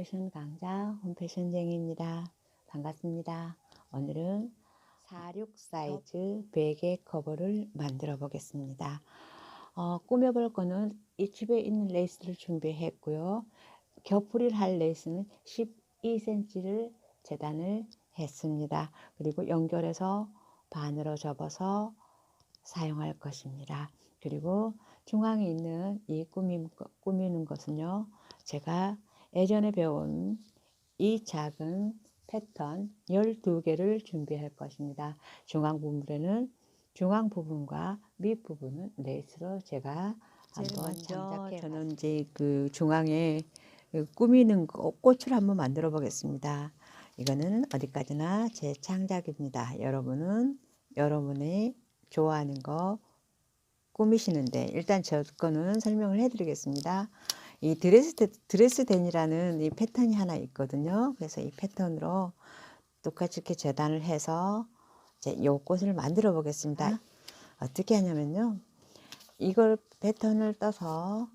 홈패션 강자 홈패션쟁이입니다. 반갑습니다. 오늘은 46 사이즈 베개 커버를 만들어 보겠습니다. 어, 꾸며볼 거는 이 집에 있는 레이스를 준비했고요. 겹풀이를 할 레이스는 12cm를 재단을 했습니다. 그리고 연결해서 반으로 접어서 사용할 것입니다. 그리고 중앙에 있는 이 꾸미, 꾸미는 것은요. 제가 예전에 배운 이 작은 패턴 12개를 준비할 것입니다. 중앙 부분에는 중앙 부분과 밑 부분은 레이스로 제가 한번 장작해 저는 이제 그 중앙에 그 꾸미는 거, 꽃을 한번 만들어 보겠습니다. 이거는 어디까지나 제 창작입니다. 여러분은 여러분의 좋아하는 거 꾸미시는데 일단 저 거는 설명을 해드리겠습니다. 이 드레스 드레스 댄이라는 이 패턴이 하나 있거든요. 그래서 이 패턴으로 똑같이 이렇게 재단을 해서 이제 요 꽃을 만들어 보겠습니다. 어떻게 하냐면요. 이걸 패턴을 떠서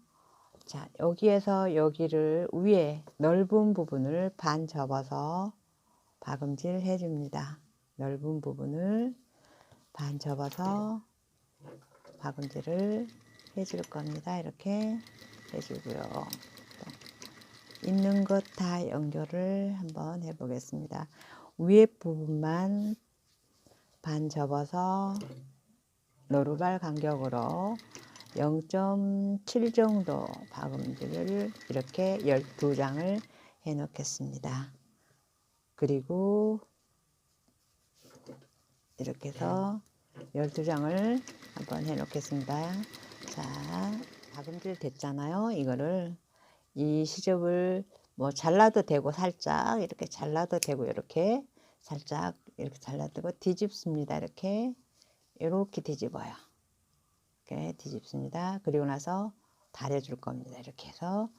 자 여기에서 여기를 위에 넓은 부분을 반 접어서 박음질 해줍니다. 넓은 부분을 반 접어서 박음질을 해줄 겁니다. 이렇게 해주고요. 또 있는 것 다 연결을 한번 해보겠습니다. 위에 부분만 반 접어서 노루발 간격으로 0.7 정도 박음질을 이렇게 12장을 해 놓겠습니다. 그리고 이렇게 해서 12장을 한번 해 놓겠습니다. 자, 박음질 됐잖아요. 이거를 이 시접을 뭐 잘라도 되고 살짝 이렇게 잘라도 되고 이렇게 살짝 이렇게 잘라도 뒤집습니다. 이렇게 이렇게 뒤집어요. 이렇게 뒤집습니다. 그리고 나서 다려줄 겁니다. 이렇게 해서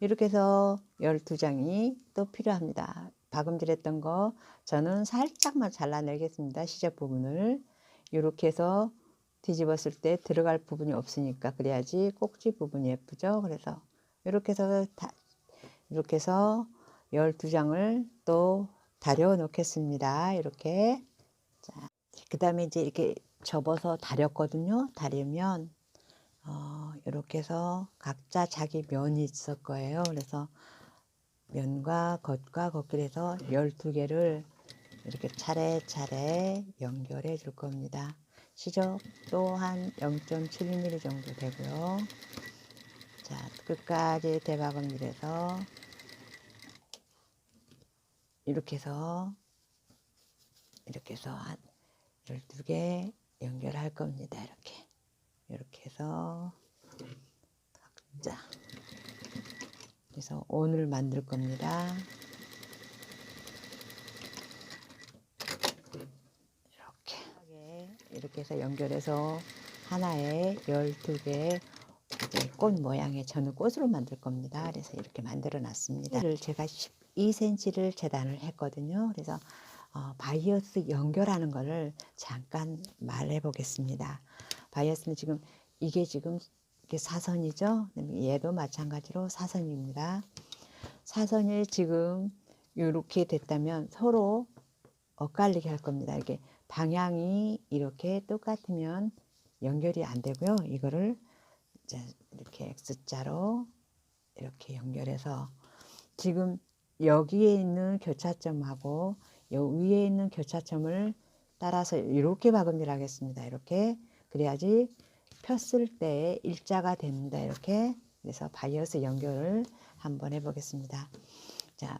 이렇게 해서 12장이 또 필요합니다. 박음질했던 거 저는 살짝만 잘라내겠습니다. 시접 부분을 이렇게 해서 뒤집었을 때 들어갈 부분이 없으니까 그래야지 꼭지 부분이 예쁘죠. 그래서 이렇게 해서 다, 이렇게 해서 12장을 또 다려 놓겠습니다. 이렇게. 자, 그 다음에 이제 이렇게 접어서 다렸거든요. 다리면, 어, 이렇게 해서 각자 자기 면이 있을 거예요. 그래서 면과 겉과 겉길 해서 12개를 이렇게 차례차례 연결해 줄 겁니다. 시접 또한 0.7mm 정도 되고요. 자, 끝까지 대박음질해서 이렇게 해서 이렇게 해서 한 12개 연결할 겁니다. 이렇게. 이렇게 해서 각자 그래서 오늘 만들 겁니다. 이렇게 해서 연결해서 하나에 12개 꽃 모양의 저는 꽃으로 만들 겁니다. 그래서 이렇게 만들어 놨습니다. 제가 12cm를 재단을 했거든요. 그래서 어, 바이어스 연결하는 거를 잠깐 말해 보겠습니다. 바이어스는 지금 이게 지금 이게 사선이죠. 얘도 마찬가지로 사선입니다. 사선이 지금 이렇게 됐다면 서로 엇갈리게 할 겁니다. 이게 방향이 이렇게 똑같으면 연결이 안 되고요. 이거를 이제 이렇게 X자로 이렇게 연결해서 지금 여기에 있는 교차점하고 요 위에 있는 교차점을 따라서 이렇게 박음질 하겠습니다. 이렇게 그래야지 폈을 때 일자가 됩니다. 이렇게 그래서 바이어스 연결을 한번 해보겠습니다. 자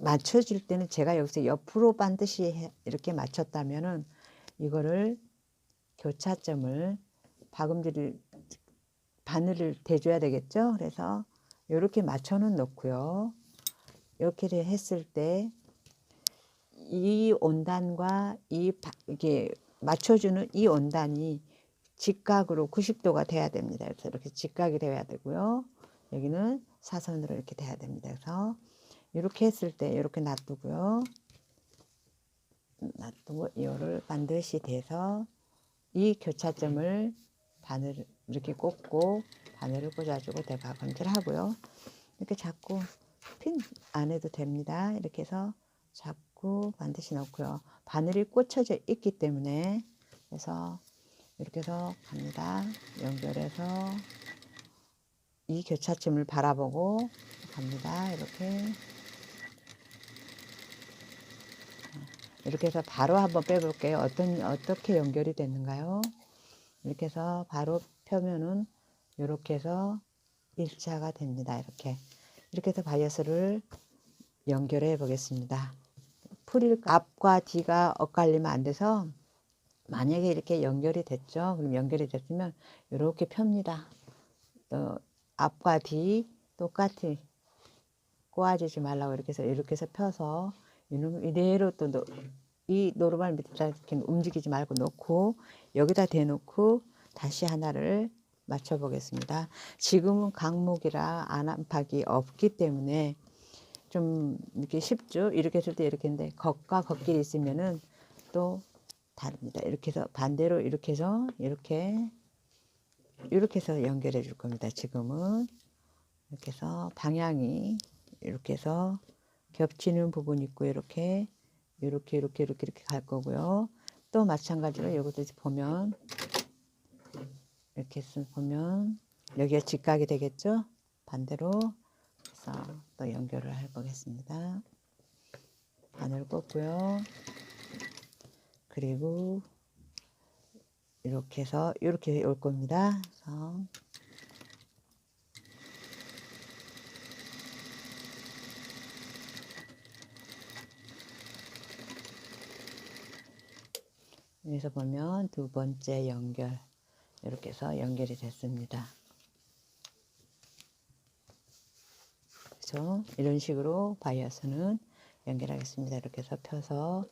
맞춰줄 때는 제가 여기서 옆으로 반드시 이렇게 맞췄다면은 이거를 교차점을 박음질을 바늘을 대줘야 되겠죠. 그래서 이렇게 맞춰는 놓고요. 이렇게 했을 때 이 온단과 이 이게 맞춰주는 이 온단이 직각으로 90도가 돼야 됩니다. 그래서 이렇게 직각이 돼야 되고요. 여기는 사선으로 이렇게 돼야 됩니다. 그래서 이렇게 했을 때 이렇게 놔두고요. 놔두고 이거를 반드시 대서 이 교차점을 바늘 이렇게 꽂고 바늘을 꽂아주고 대박건질 하고요. 이렇게 잡고 핀 안 해도 됩니다. 이렇게 해서 잡고 반드시 넣고요. 바늘이 꽂혀져 있기 때문에 그래서 이렇게 해서 갑니다. 연결해서 이 교차점을 바라보고 갑니다. 이렇게 이렇게 해서 바로 한번 빼볼게요. 어떤 어떻게 연결이 됐는가요? 이렇게 해서 바로 펴면은 이렇게 해서 일자가 됩니다. 이렇게 이렇게 해서 바이어스를 연결해 보겠습니다. 풀일 앞과 뒤가 엇갈리면 안 돼서 만약에 이렇게 연결이 됐죠. 그럼 연결이 됐으면 이렇게 펴니다. 또 앞과 뒤 똑같이 꼬아지지 말라고 이렇게 해서 이렇게 해서 펴서 이놈 이대로 또 노- 이 노루발 밑에다 움직이지 말고 놓고 여기다 대놓고 다시 하나를 맞춰 보겠습니다. 지금은 강목이라 안압박이 없기 때문에 좀 이렇게 쉽죠. 이렇게 했을 때 이렇게 했는데 겉과 겉길이 있으면은 또 다릅니다. 이렇게 해서 반대로 이렇게 해서 이렇게 이렇게 해서 연결해 줄 겁니다. 지금은 이렇게 해서 방향이 이렇게 해서 겹치는 부분이 있고 이렇게 이렇게 이렇게 이렇게 이렇게 갈 거고요. 또 마찬가지로 이것도 보면 이렇게 보면 여기가 직각이 되겠죠? 반대로 해서 또 연결을 해 보겠습니다. 바늘 꽂고요. 그리고 이렇게 해서 이렇게 올 겁니다. 그래서 여기서 보면 두 번째 연결 이렇게 해서 연결이 됐습니다. 그래서 이런 식으로 바이어스는 연결하겠습니다. 이렇게 해서 펴서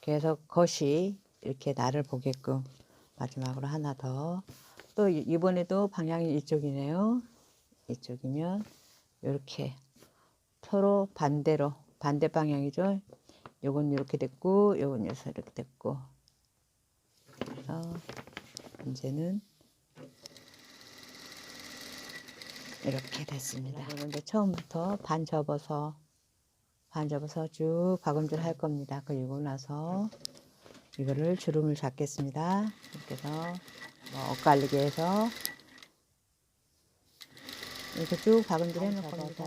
계속 겉이 이렇게 나를 보게끔 마지막으로 하나 더. 또 이- 이번에도 방향이 이쪽이네요. 이쪽이면 이렇게 서로 반대로 반대 방향이죠. 요건 이렇게 됐고 요건 여기서 이렇게 됐고 그래서 이제는 이렇게 됐습니다. 그러면 이제 처음부터 반 접어서 반 접어서 쭉 박음질 할 겁니다. 그리고 나서 이거를 주름을 잡겠습니다. 이렇게 해서 뭐 엇갈리게 해서 이렇게 쭉 박음질 해놓을 겁니다.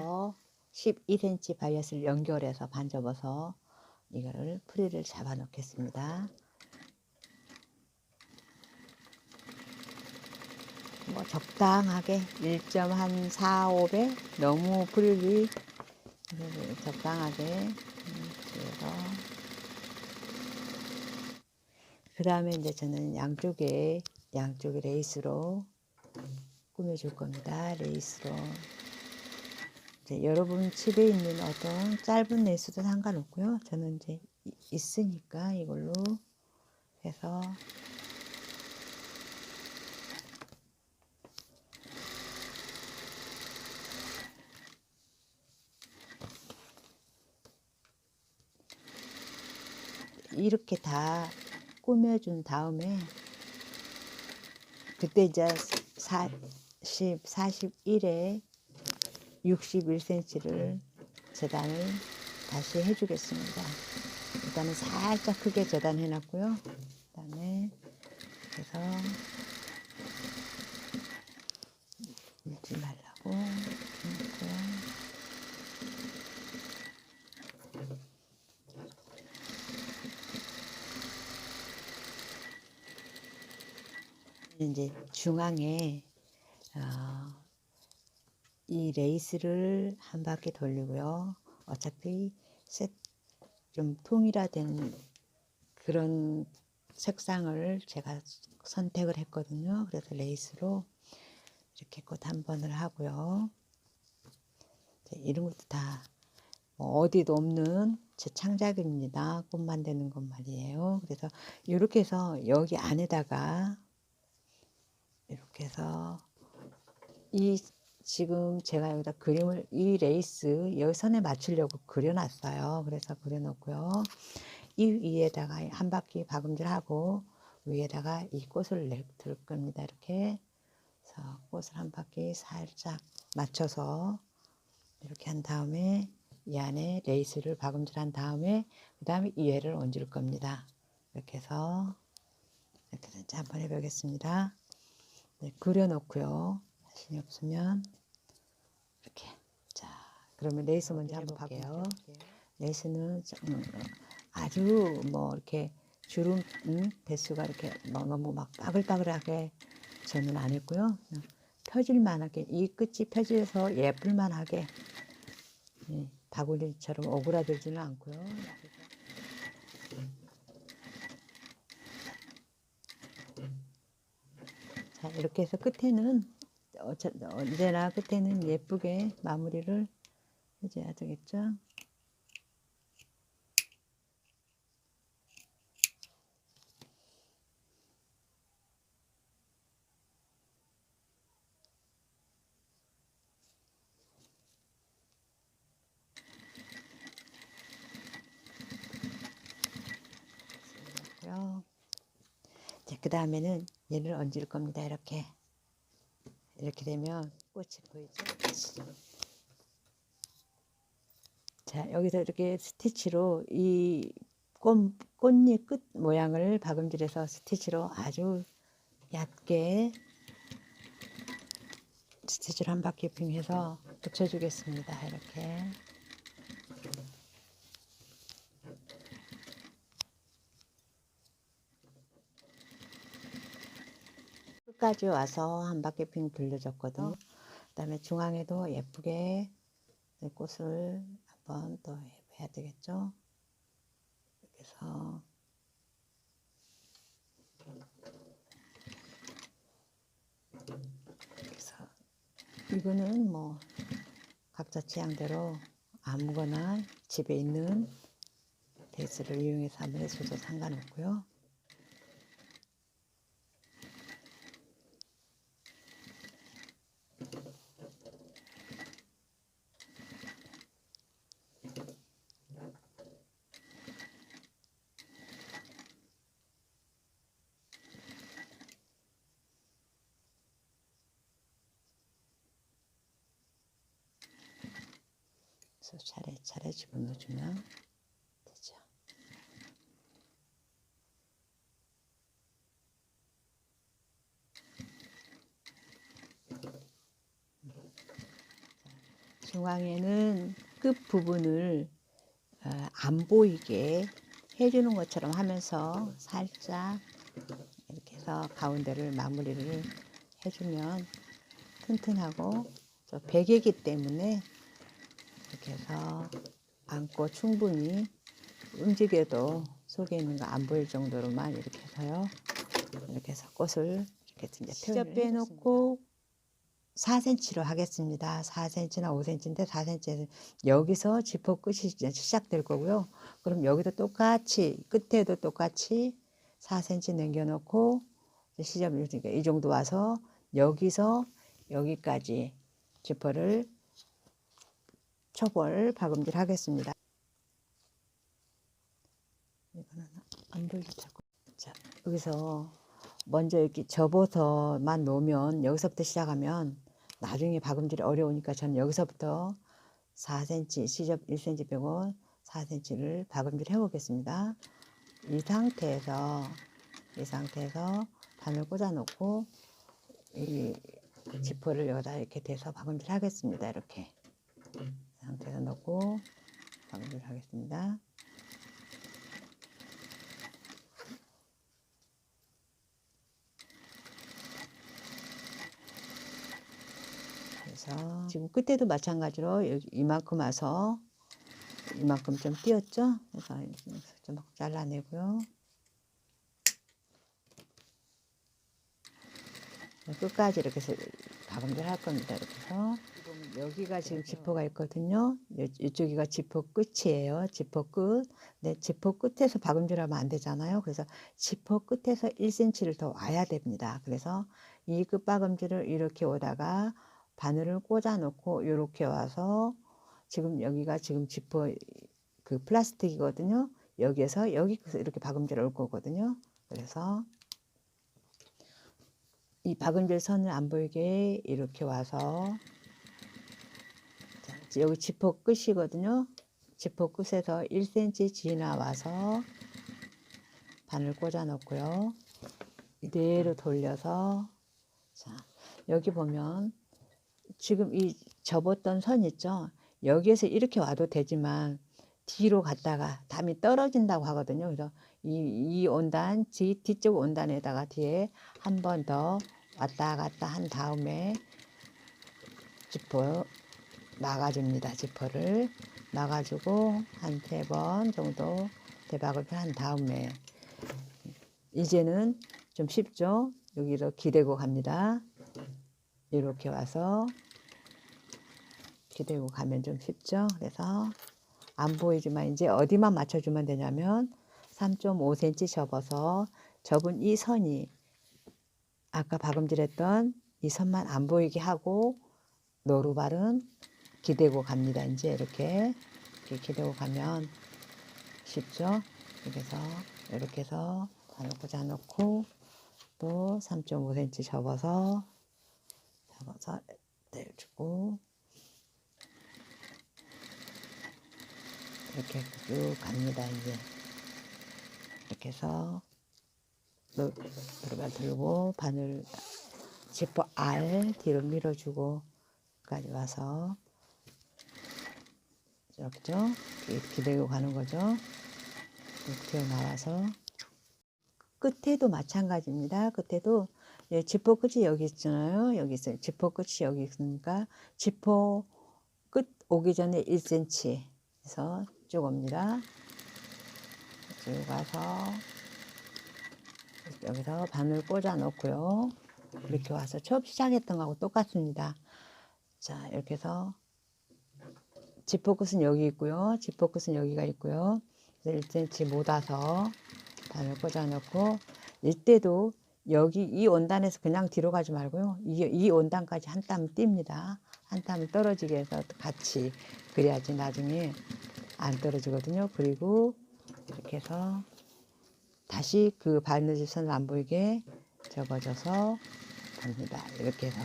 12cm 바이어스를 연결해서 반 접어서 이거를 프리를 잡아 놓겠습니다. 뭐 적당하게 1.4, 5배 너무 프릴이 적당하게 음, 그래서 그 다음에 이제 저는 양쪽에 양쪽에 레이스로 꾸며줄 겁니다. 레이스로 이제 여러분 집에 있는 어떤 짧은 레이스도 상관없고요. 저는 이제 이- 있으니까 이걸로 해서 이렇게 다 꾸며준 다음에 그때 이제 40, 41에 61cm를 재단을 다시 해주겠습니다. 일단은 살짝 크게 재단해 놨고요. 그 다음에 그래서 밀지 말라고 해놓고요. 이제 중앙에 어, 이 레이스를 한 바퀴 돌리고요. 어차피 셋, 좀 통일화된 그런 색상을 제가 선택을 했거든요. 그래서 레이스로 이렇게 꽃 한 번을 하고요. 이런 것도 다뭐 어디도 없는 제 창작입니다. 꽃 만드는 것 말이에요. 그래서 이렇게 해서 여기 안에다가 이렇게 해서 이 지금 제가 여기다 그림을 이 레이스 여기 선에 맞추려고 그려놨어요. 그래서 그려놓고요. 이 위에다가 한 바퀴 박음질하고 위에다가 이 꽃을 내둘 겁니다. 이렇게 그래서 꽃을 한 바퀴 살짝 맞춰서 이렇게 한 다음에 이 안에 레이스를 박음질한 다음에 그 다음에 이해를 얹을 겁니다. 이렇게 해서 이렇게 한번 해보겠습니다. 네, 그려놓고요. 자신이 없으면 이렇게 자 그러면 레이스 먼저 한번 볼게요. 레이스는 좀, 음, 아주 뭐 이렇게 주름 음, 대수가 이렇게 뭐 너무 막 빠글빠글하게 저는 안 했고요. 펴질만하게 이 끝이 펴져서 예쁠만하게 예, 바구니처럼 오그라들지는 않고요. 자 이렇게 해서 끝에는 언제나 끝에는 예쁘게 마무리를 해줘야 되겠죠. 그 다음에는 얘를 얹을 겁니다. 이렇게. 이렇게 되면 꽃이 보이죠? 자, 여기서 이렇게 스티치로 이 꽃, 꽃잎 끝 모양을 박음질해서 스티치로 아주 얕게 스티치를 한 바퀴 빙해서 붙여주겠습니다. 이렇게. 끝까지 와서 한 바퀴 빙 돌려줬거든요. 그다음에 중앙에도 예쁘게 꽃을 한번 또 해야 되겠죠. 이렇게 해서 그래서 이거는 뭐 각자 취향대로 아무거나 집에 있는 베이스를 이용해서 한번 해줘도 상관없고요. 그래서 차례차례 집어넣어주면 되죠. 중앙에는 끝 부분을 어, 안 보이게 해주는 것처럼 하면서 살짝 이렇게 해서 가운데를 마무리를 해주면 튼튼하고 저 베개기 때문에 이렇게 해서 안고 충분히 움직여도 속에 있는 거 안 보일 정도로만 이렇게 해서요. 이렇게 해서 꽃을 이렇게 이제 시접 빼놓고 4cm로 하겠습니다. 4cm나 5cm인데 4cm 여기서 지퍼 끝이 이제 시작될 거고요. 그럼 여기도 똑같이 끝에도 똑같이 4cm 남겨놓고 시접 이 정도 와서 여기서 여기까지 지퍼를 초벌 박음질 하겠습니다. 이거는 안 자꾸. 자, 여기서 먼저 이렇게 접어서만 놓으면 여기서부터 시작하면 나중에 박음질이 어려우니까 저는 여기서부터 4cm, 시접 1cm 빼고 4cm를 박음질 해보겠습니다. 이 상태에서 이 상태에서 바늘 꽂아 놓고 이 지퍼를 여기다 이렇게 대서 박음질 하겠습니다. 이렇게. 상태에서 넣고 박음질 하겠습니다. 그래서 지금 끝에도 마찬가지로 이만큼 와서 이만큼 좀 띄었죠? 그래서 좀 잘라내고요. 끝까지 이렇게 해서 박음질 할 겁니다. 이렇게 해서 여기가 지금 지퍼가 있거든요. 이쪽이가 지퍼 끝이에요. 지퍼 끝. 네, 지퍼 끝에서 박음질하면 안 되잖아요. 그래서 지퍼 끝에서 1cm를 더 와야 됩니다. 그래서 이 끝박음질을 이렇게 오다가 바늘을 꽂아 놓고 이렇게 와서 지금 여기가 지금 지퍼 그 플라스틱이거든요. 여기에서 여기서 이렇게 박음질을 올 거거든요. 그래서 이 박음질 선을 안 보이게 이렇게 와서 자, 여기 지퍼 끝이거든요. 지퍼 끝에서 1cm 지나와서 바늘 꽂아 놓고요. 이대로 돌려서 자 여기 보면 지금 이 접었던 선 있죠. 여기에서 이렇게 와도 되지만 뒤로 갔다가 담이 떨어진다고 하거든요. 그래서 이, 이 온단, 뒤, 뒤쪽 온단에다가 뒤에 한 번 더 왔다 갔다 한 다음에 지퍼 막아줍니다. 지퍼를 막아주고 한 세 번 정도 대박을 한 다음에 이제는 좀 쉽죠? 여기로 기대고 갑니다. 이렇게 와서 기대고 가면 좀 쉽죠? 그래서 안 보이지만 이제 어디만 맞춰주면 되냐면 3.5cm 접어서 접은 이 선이 아까 박음질했던 이 선만 안 보이게 하고 노루발은 기대고 갑니다. 이제 이렇게, 이렇게 기대고 가면 쉽죠? 이렇게 해서 이렇게 해서 꽂아 놓고 또 3.5cm 접어서 접어서 내주고 이렇게 쭉 갑니다. 이제 이렇게 해서 노루발 들고 바늘 지퍼 알 뒤로 밀어주고 까지 와서 이렇게죠 기대고 가는 거죠. 이렇게 나와서. 끝에도 마찬가지입니다. 끝에도 예, 지퍼 끝이 여기 있잖아요. 여기 있어요. 지퍼 끝이 여기 있으니까 지퍼 끝 오기 전에 1cm 해서 쭉 옵니다. 쭉 와서 여기서 바늘 꽂아 놓고요. 이렇게 와서 처음 시작했던 거하고 똑같습니다. 자, 이렇게 해서 지퍼 끝은 여기 있고요. 지퍼 끝은 여기가 있고요. 그래서 1cm 못아서 바늘 꽂아 놓고 이때도 여기 이 원단에서 그냥 뒤로 가지 말고요. 이, 이 원단까지 한 땀 띱니다. 한 땀을 떨어지게 해서 같이 그래야지 나중에 안 떨어지거든요. 그리고 이렇게 해서 다시 그 바느질 선을 안 보이게 접어줘서 갑니다. 이렇게 해서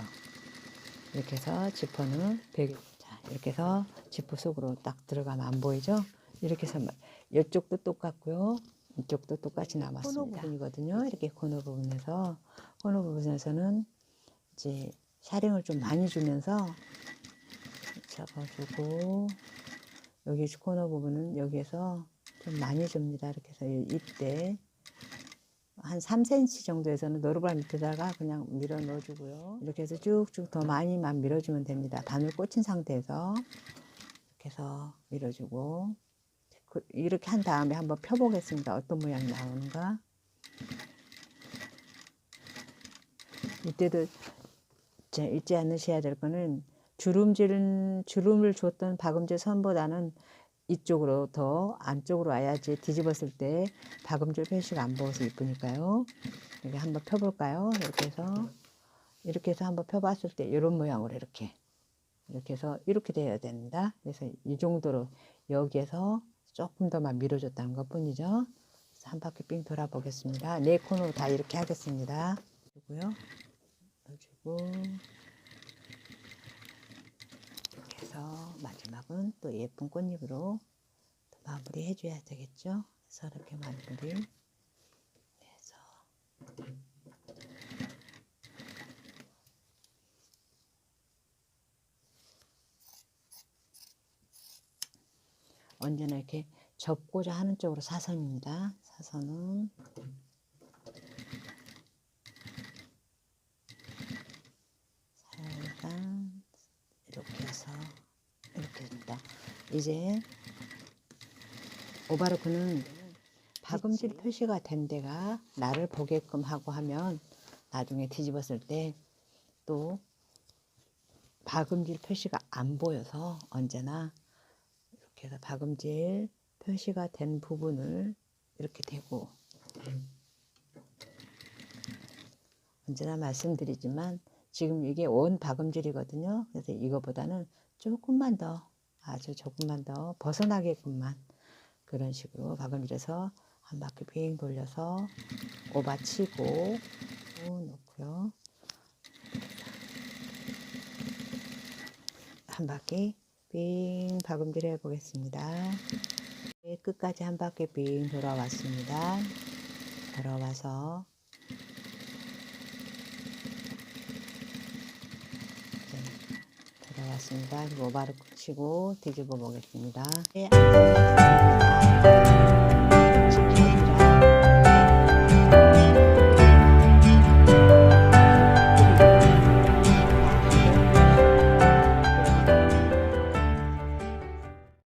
이렇게 해서 지퍼는 베개 자 이렇게 해서 지퍼 속으로 딱 들어가면 안 보이죠? 이렇게 해서 이쪽도 똑같고요. 이쪽도 똑같이 남았습니다. 코너 부분이거든요. 이렇게 코너 부분에서 코너 부분에서는 이제 샤링을 좀 많이 주면서 잡아주고 여기 코너 부분은 여기에서 좀 많이 줍니다. 이렇게 해서 이때 한 3cm 정도에서는 노루발 밑에다가 그냥 밀어 넣어주고요. 이렇게 해서 쭉쭉 더 많이만 밀어주면 됩니다. 바늘 꽂힌 상태에서 이렇게 해서 밀어주고 그- 이렇게 한 다음에 한번 펴보겠습니다. 어떤 모양이 나오는가. 이때도 잊지 않으셔야 될 거는 주름질은 주름을 줬던 박음질 선보다는 이쪽으로 더 안쪽으로 와야지 뒤집었을 때 박음질 표시가 안 보여서 이쁘니까요. 이렇게 한번 펴볼까요? 이렇게 해서 이렇게 해서 한번 펴봤을 때 이런 모양으로 이렇게 이렇게 해서 이렇게 돼야 됩니다. 그래서 이 정도로 여기에서 조금 더만 밀어줬다는 것 뿐이죠. 한 바퀴 삥 돌아보겠습니다. 네 코너 다 이렇게 하겠습니다. 그리고요. 넣어주고 해서 마지막은 또 예쁜 꽃잎으로 또 마무리 해줘야 되겠죠. 그래서 이렇게 마무리 해서 언제나 이렇게 접고자 하는 쪽으로 사선입니다. 사선은 살짝 이렇게 해서 이렇게 됩니다. 이제 오바르크는 박음질 표시가 된 데가 나를 보게끔 하고 하면 나중에 뒤집었을 때 또 박음질 표시가 안 보여서 언제나 이렇게 해서 박음질 표시가 된 부분을 이렇게 대고 언제나 말씀드리지만 지금 이게 원 박음질이거든요. 그래서 이거보다는 조금만 더 아주 조금만 더 벗어나게끔만 그런 식으로 박음질해서 한 바퀴 빙 돌려서 오바치고 놓고요. 한 바퀴 빙 박음질 해 보겠습니다. 네, 끝까지 한 바퀴 빙 돌아왔습니다. 돌아와서 네, 돌아왔습니다. 그리고 오바를 치고 뒤집어 보겠습니다. 네, 앉아있습니다.